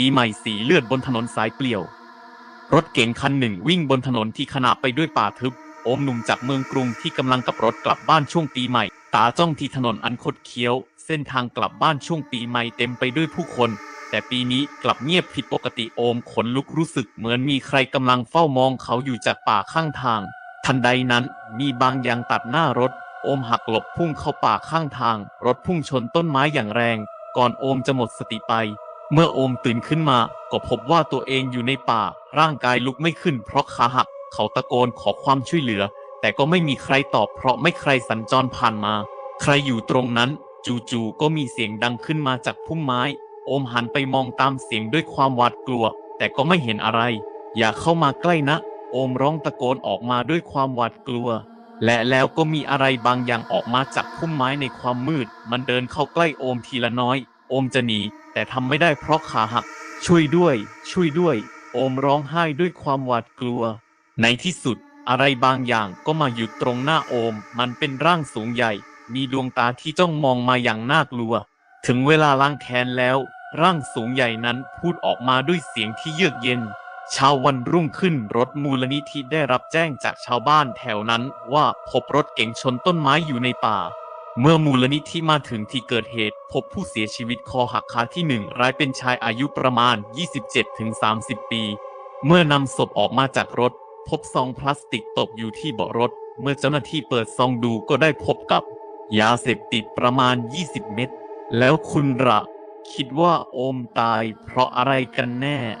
ปีใหม่สีเลือดบนถนนสายเปลี่ยว รถเก๋งคันหนึ่งวิ่งบนถนนที่ขนาบไปด้วยป่าทึบ โอมหนุ่มจากเมืองกรุงที่กำลังกับรถกลับบ้านช่วงปีใหม่ ตาจ้องที่ถนนอันคดเคี้ยว เส้นทางกลับบ้านช่วงปีใหม่เต็มไปด้วยผู้คน แต่ปีนี้กลับเงียบผิดปกติโอมขนลุกรู้สึกเหมือนมีใครกำลังเฝ้ามองเขาอยู่จากป่าข้างทาง ทันใดนั้นมีบางอย่างตัดหน้ารถ โอมหักหลบพุ่งเข้าป่าข้างทาง รถพุ่งชนต้นไม้อย่างแรง ก่อนโอมจะหมดสติไป เมื่อโอมตื่นขึ้นมาก็พบว่าตัวเองอยู่ในป่า ร่างกายลุกไม่ขึ้นเพราะขาหัก เขาตะโกนขอความช่วยเหลือ แต่ก็ไม่มีใครตอบเพราะไม่ใครสัญจรผ่านมา ใครอยู่ตรงนั้น จู่ๆก็มีเสียงดังขึ้นมาจากพุ่มไม้ โอมหันไปมองตามเสียงด้วยความหวาดกลัว แต่ก็ไม่เห็นอะไร อย่าเข้ามาใกล้นะ โอมร้องตะโกนออกมาด้วยความหวาดกลัว และแล้วก็มีอะไรบางอย่างออกมาจากพุ่มไม้ในความมืด มันเดินเข้าใกล้โอมทีละน้อย โอมจะหนี แต่ทำไม่ได้เพราะขาหัก ช่วยด้วย ช่วยด้วย โอมร้องไห้ด้วยความหวาดกลัว ในที่สุด อะไรบางอย่างก็มาหยุดตรงหน้าโอม มันเป็นร่างสูงใหญ่ มีดวงตาที่จ้องมองมาอย่างน่ากลัว ถึงเวลาล้างแค้นแล้ว ร่างสูงใหญ่นั้นพูดออกมาด้วยเสียงที่เยือกเย็นเช้าวันรุ่งขึ้นรถมูลนิธิได้รับแจ้งจากชาวบ้านแถวนั้นว่าพบรถเก๋งชนต้นไม้อยู่ในป่า เมื่อมูลนิธิมาถึงที่เกิดเหตุ พบผู้เสียชีวิตคอหักขาที่หนึ่งรายเป็นชายอายุประมาณ 27-30 ปี เมื่อนำศพออกมาจากรถ พบซองพลาสติกตกอยู่ที่เบาะรถ เมื่อเจ้าหน้าที่เปิดซองดูก็ได้พบกับ ยาเสพติดประมาณ 20 เม็ดแล้วคุณระ คิดว่าโอมตายเพราะอะไรกันแน่